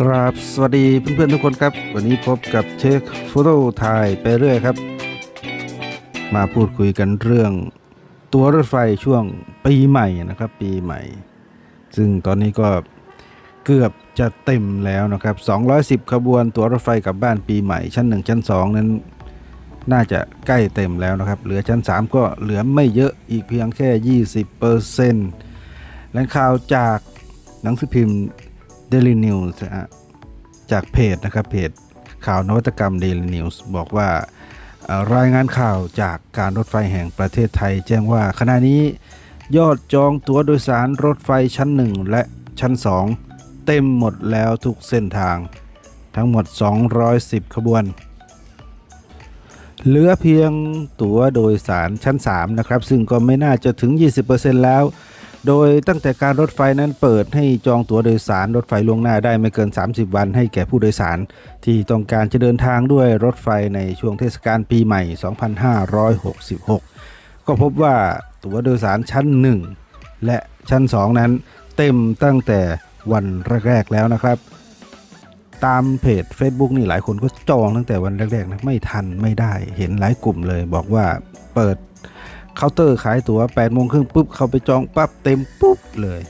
ครับสวัสดีเพื่อนๆทุกคนครับ วันนี้พบกับเชคโฟโต้ถ่ายไปเรื่อยครับ มาพูดคุยกันเรื่องตัวรถไฟช่วงปีใหม่นะครับ ปีใหม่ ซึ่งตอนนี้ก็เกือบจะเต็มแล้วนะครับ 210 ขบวนตัวรถไฟกลับบ้านปีใหม่ชั้น 1 ชั้น 2 นั้น น่าจะใกล้เต็มแล้วนะครับ เหลือชั้น 3 ก็เหลือไม่เยอะอีกเพียงแค่ 20เปอร์เซ็นต์แหล่งข่าวจากหนังสือพิมพ์ Daily News นะฮะจากเพจนะครับเพจข่าวนวัตกรรม Daily News บอกว่ารายงานข่าวจากการรถไฟแห่งประเทศไทย แจ้งว่าขณะนี้ยอดจองตั๋วโดยสารรถไฟชั้น 1 และชั้น 2 เต็มหมดแล้วทุกเส้นทาง ทั้งหมด 210 ขบวน เหลือเพียงตั๋วโดยสารชั้น 3 นะครับ ซึ่งก็ไม่น่าจะถึง 20%แล้ว โดยตั้งแต่การรถไฟนั้นเปิดให้จองตั๋วโดยสารรถไฟล่วงหน้าได้ไม่เกิน 30 วันให้แก่ผู้โดยสาร ที่ต้องการจะเดินทางด้วยรถไฟในช่วงเทศกาลปีใหม่ 2566 ก็พบว่าตั๋วโดยสารชั้น 1 และชั้น 2 นั้น เต็มตั้งแต่วันแรกๆแล้วนะครับ ตามเพจ Facebook นี่หลายคนก็จองตั้งแต่วันแรกๆนะไม่ทันไม่ได้เห็นหลายกลุ่มเลย บอกว่าเปิด เคาน์เตอร์ขายตั๋ว8โมงครึ่งปุ๊บเขาไปจองปั๊บเต็มปุ๊บเลย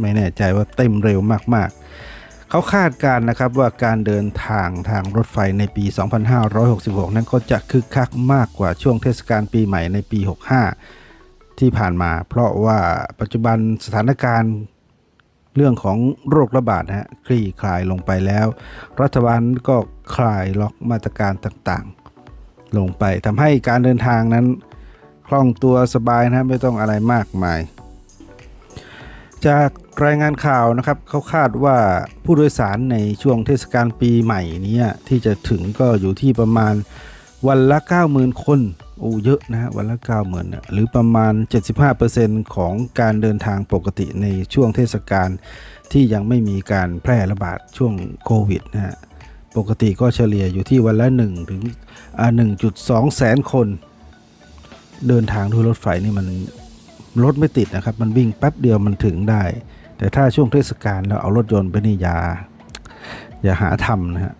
ไม่แน่ใจว่าเต็มเร็วมากๆ เขาคาดการนะครับว่าการเดินทางทางรถไฟในปี 2566 นั้นก็จะคึกคักมากกว่าช่วงเทศกาลปีใหม่ในปี 65 ที่ผ่านมา เพราะว่าปัจจุบันสถานการณ์เรื่องของโรคระบาดนะฮะคลี่คลายลงไปแล้ว รัฐบาลก็คลายล็อกมาตรการต่างๆ ลงไปทำให้การเดินทางนั้น คล่องตัวสบายนะครับไม่ต้องอะไรมากมาย จากรายงานข่าวนะครับเขาคาดว่าผู้โดยสารในช่วงเทศกาลปีใหม่นี้ที่จะถึงก็อยู่ที่ประมาณวันละ 90,000 คนโอ้เยอะนะฮะวันละ 90,000นะหรือประมาณ 75%ของการเดินทางปกติในช่วงเทศกาลที่ยังไม่มีการแพร่ระบาดช่วงโควิดนะฮะปกติก็เฉลี่ยอยู่ที่วันละ1ถึงอ่า1.2 แสนคน เดินทางด้วยรถไฟนี่มันรถไม่ติดนะครับ มันวิ่งแป๊บเดียวมันถึงได้ แต่ถ้าช่วงเทศกาลเราเอารถยนต์ไปนี่อย่าอย่าหาทำนะฮะ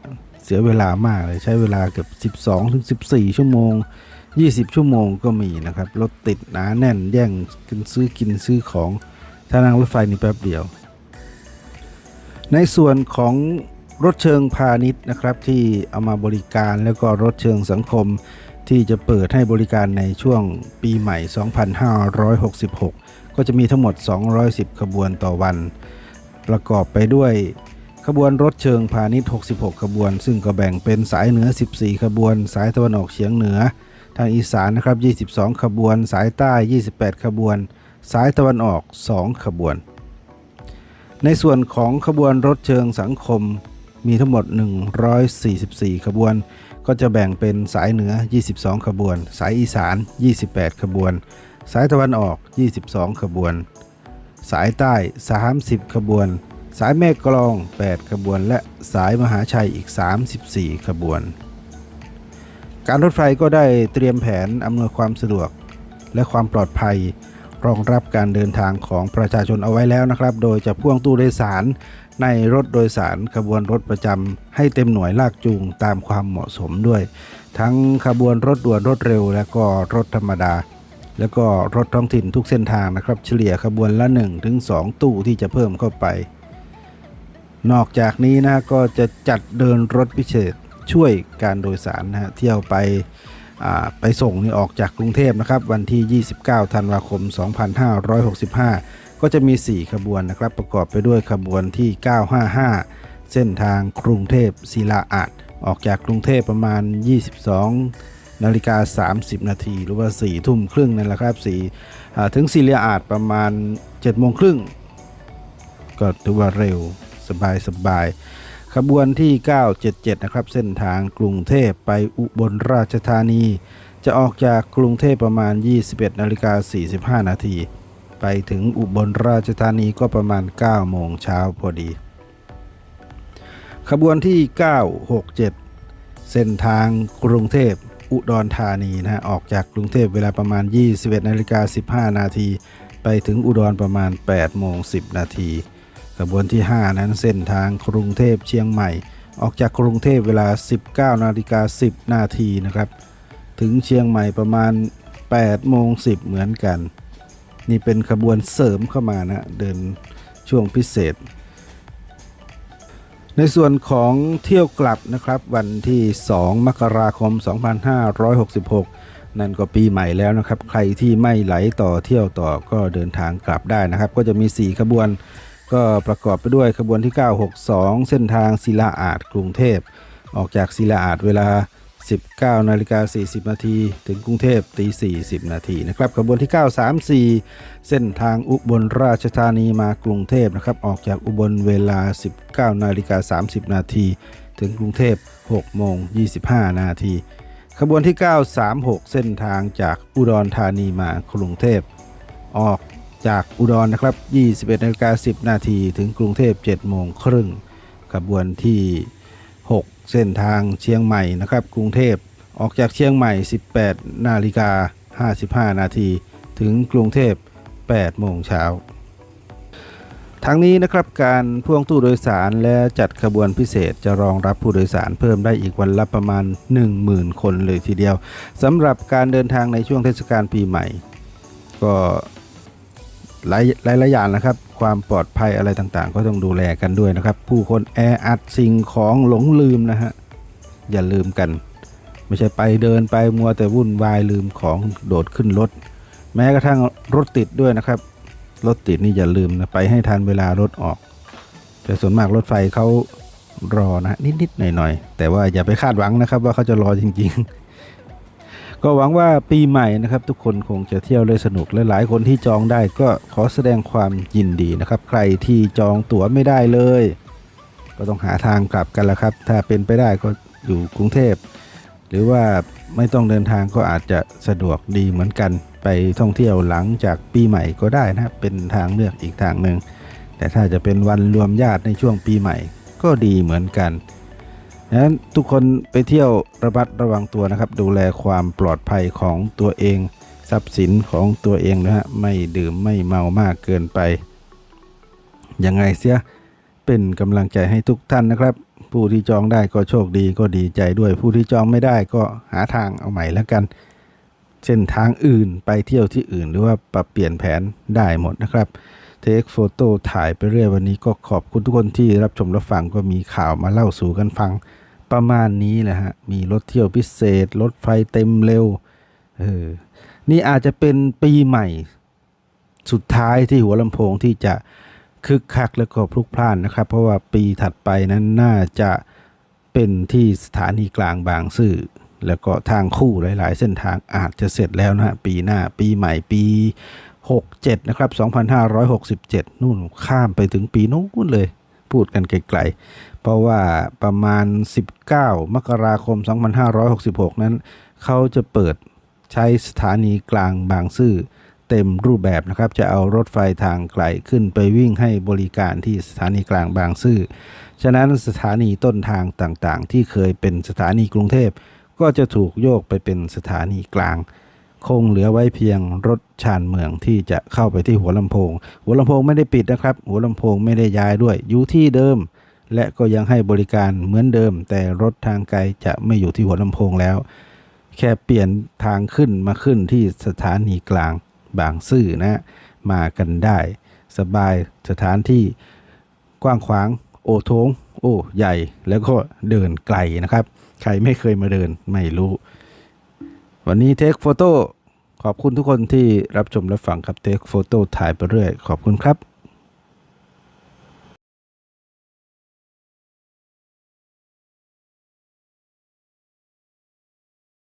เสียเวลามากเลยใช้เวลาเกือบ12ถึง14 ชั่วโมง 20 ชั่วโมงก็มีนะครับรถติดหนาแน่นแย่งกันซื้อกินซื้อของถ้านั่งรถไฟนี่แป๊บเดียว ในส่วนของรถเชิงพาณิชย์นะครับที่เอามาบริการแล้วก็รถเชิงสังคม ที่จะเปิดให้บริการในช่วงปีใหม่ 2566 ก็จะมีทั้งหมด 210 ขบวนต่อวัน ประกอบไปด้วยขบวนรถเชิงพาณิชย์ 66 ขบวน ซึ่งก็แบ่งเป็นสายเหนือ 14 ขบวน สายตะวันออกเฉียงเหนือ ทางอีสานนะครับ 22 ขบวน สายใต้ 28 ขบวน สายตะวันออก 2 ขบวน ในส่วนของขบวนรถเชิงสังคมมีทั้งหมด 144 ขบวน ก็จะแบ่งเป็นสายเหนือ 22 ขบวน สายอีสาน 28 ขบวน สายตะวันออก 22 ขบวน สายใต้ 30 ขบวน สายแม่กลอง 8 ขบวน และสายมหาชัยอีก 34 ขบวน การรถไฟก็ได้เตรียมแผนอำนวยความสะดวก และความปลอดภัยรองรับการเดินทางของประชาชนเอาไว้แล้วนะครับ โดยจะพ่วงตู้โดยสาร ในรถโดยสารขบวนรถประจำให้เต็มหน่วยลากจูงตามความเหมาะสมด้วย ทั้งขบวนรถด่วนรถเร็ว และก็รถธรรมดา แล้วก็รถท้องถิ่นทุกเส้นทางนะครับ เฉลี่ยขบวนละ 1-2ถึงตู้ที่จะเพิ่มเข้าไป นอกจากนี้นะก็จะจัดเดินรถพิเศษช่วยการโดยสารนะฮะเที่ยวไปอ่าไปส่งนี่ออกจากกรุงเทพนะครับ วันที่ 29 ธันวาคม 2565 ก็จะมี 4 ขบวนนะครับ ประกอบไปด้วยขบวนที่ 955 เส้นทางกรุงเทพศิลาอาดออกจากกรุงเทพประมาณ 22นาฬิกา30 นาทีหรือว่า 4 ทุ่มครึ่งนั่นแหละครับสี่ถึงศิลาอาดประมาณ7โมงครึ่งก็ถือว่าเร็วสบายสบายขบวนที่ 977 นะครับ เส้นทางกรุงเทพไปอุบลราชธานี จะออกจากกรุงเทพประมาณ 21นาฬิกา45 นาที ไปถึงอุบลราชธานีก็ประมาณ 9 โมงเช้าพอดี ขบวนที่ 967 เส้นทางกรุงเทพอุดรธานีนะฮะออกจากกรุงเทพเวลาประมาณ 21นาฬิกา15 นาที ไปถึงอุดรประมาณ 8 โมง 10 นาทีขขบวนที่ 5 นั้นเส้นทางกรุงเทพเชียงใหม่ ออกจากกรุงเทพเวลา 19นาฬิกา10 นาทีนะครับ ถึงเชียงใหม่ประมาณ8โมง10 เหมือนกัน นี่เป็นขบวนเสริมเข้ามานะเดินช่วงพิเศษ ในส่วนของเที่ยวกลับนะครับ วันที่ 2 มกราคม 2566 นั่นก็ปีใหม่แล้วนะครับ ใครที่ไม่ไหลต่อเที่ยวต่อก็เดินทางกลับได้นะครับ ก็จะมี 4 ขบวนก็ประกอบไปด้วยขบวนที่ 962 เส้นทางศิลาอาดกรุงเทพ ออกจากศิลาอาดเวลา 19นาฬิกา40 นาที ถึงกรุงเทพตี40 นาทีนะครับขบวนที่ 934 เส้นทางอุบลราชธานีมากรุงเทพนะครับออกจากอุบลเวลา 19นาฬิกา30 นาที ถึงกรุงเทพ6โมง25 นาทีขบวนที่ 936 เส้นทางจากอุดรธานีมากรุงเทพออกจากอุดรนะครับ 21นาฬิกา10 นาที ถึงกรุงเทพ7โมงครึ่งขบวนที่ เส้นทางเชียงใหม่นะครับ กรุงเทพออกจากเชียงใหม่ 18 นาฬิกา 55 นาที ถึงกรุงเทพ 8 โมงเช้าทั้งนี้นะครับการพ่วงตู้โดยสารและจัดขบวนพิเศษจะรองรับผู้โดยสารเพิ่มได้อีกวันละประมาณ 10,000 คนเลยทีเดียวสำหรับการเดินทางในช่วงเทศกาลปีใหม่ ก็ หลายหลายหลายอย่างนะครับ ความปลอดภัยอะไรต่างๆ ก็ต้องดูแลกันด้วยนะครับ ผู้คนแออัดสิ่งของหลงลืมนะฮะอย่าลืมกัน ไม่ใช่ไปเดินไปมัวแต่วุ่นวายลืมของโดดขึ้นรถ แม้กระทั่งรถติดด้วยนะครับ รถติดนี่อย่าลืมนะไปให้ทันเวลารถออก แต่ส่วนมากรถไฟเขารอนะนิดๆหน่อยๆแต่ว่าอย่าไปคาดหวังนะครับ ว่าเขาจะรอจริง ๆ ก็หวังว่าปีใหม่นะครับทุกคนคงจะเที่ยวได้สนุกและหลายคนที่จองได้ก็ขอแสดงความยินดีนะครับ ใครที่จองตั๋วไม่ได้เลย ก็ต้องหาทางกลับกันละครับ ถ้าเป็นไปได้ก็อยู่กรุงเทพ หรือว่าไม่ต้องเดินทางก็อาจจะสะดวกดีเหมือนกันไปท่องเที่ยวหลังจากปีใหม่ก็ได้นะเป็นทางเลือกอีกทางหนึ่งแต่ถ้าจะเป็นวันรวมญาติในช่วงปีใหม่ก็ดีเหมือนกัน ดังนั้นทุกคนไปเที่ยวระมัดระวังตัวนะครับ ดูแลความปลอดภัยของตัวเอง ทรัพย์สินของตัวเองนะฮะไม่ดื่มไม่เมามากเกินไป ยังไงเสียเป็นกำลังใจให้ทุกท่านนะครับ ผู้ที่จองได้ก็โชคดีก็ดีใจด้วย ผู้ที่จองไม่ได้ก็หาทางเอาใหม่แล้วกันเส้นทางอื่นไปเที่ยวที่อื่นหรือว่าปรับเปลี่ยนแผนได้หมดนะครับเทคโฟโต้ถ่ายไปเรื่อยวันนี้ก็ขอบคุณทุกคนที่รับชมรับฟังก็มีข่าวมาเล่าสู่กันฟัง ประมาณนี้แหละฮะ มีรถเที่ยวพิเศษ รถไฟเต็มเร็ว เออ นี่อาจจะเป็นปีใหม่ สุดท้ายที่หัวลำโพงที่จะคึกคักแล้วก็พลุกพล่านนะครับ เพราะว่าปีถัดไปนั้นน่าจะเป็นที่สถานีกลางบางซื่อแล้วก็ทางคู่หลาย ๆ เส้นทางอาจจะเสร็จแล้วนะฮะปีหน้าปีใหม่ปี 67 นะครับ 2567 นู่นข้ามไปถึงปีนู้นเลย พูดกันไกลๆ เพราะว่าประมาณ 19 มกราคม 2566 นั้น เขาจะเปิดใช้สถานีกลางบางซื่อเต็มรูปแบบนะครับ จะเอารถไฟทางไกลขึ้นไปวิ่งให้บริการที่สถานีกลางบางซื่อ ฉะนั้นสถานีต้นทางต่างๆ ที่เคยเป็นสถานีกรุงเทพ ก็จะถูกโยกไปเป็นสถานีกลาง คงเหลือไว้เพียงรถชานเมืองที่จะเข้าไปที่หัวลำโพง หัวลำโพงไม่ได้ปิดนะครับ หัวลำโพงไม่ได้ย้ายด้วย อยู่ที่เดิม และก็ยังให้บริการเหมือนเดิม แต่รถทางไกลจะไม่อยู่ที่หัวลำโพงแล้ว แค่เปลี่ยนทางขึ้นมาขึ้นที่สถานีกลางบางซื่อนะ มากันได้ สบายสถานที่กว้างขวาง โอโถงโอ้ ใหญ่แล้วก็เดินไกลนะครับ ใครไม่เคยมาเดินไม่รู้ วันนี้เทคโฟโต้ขอบคุณทุกคนที่รับชมและฟังครับเทคโฟโต้ถ่ายไปเรื่อย ขอบคุณครับ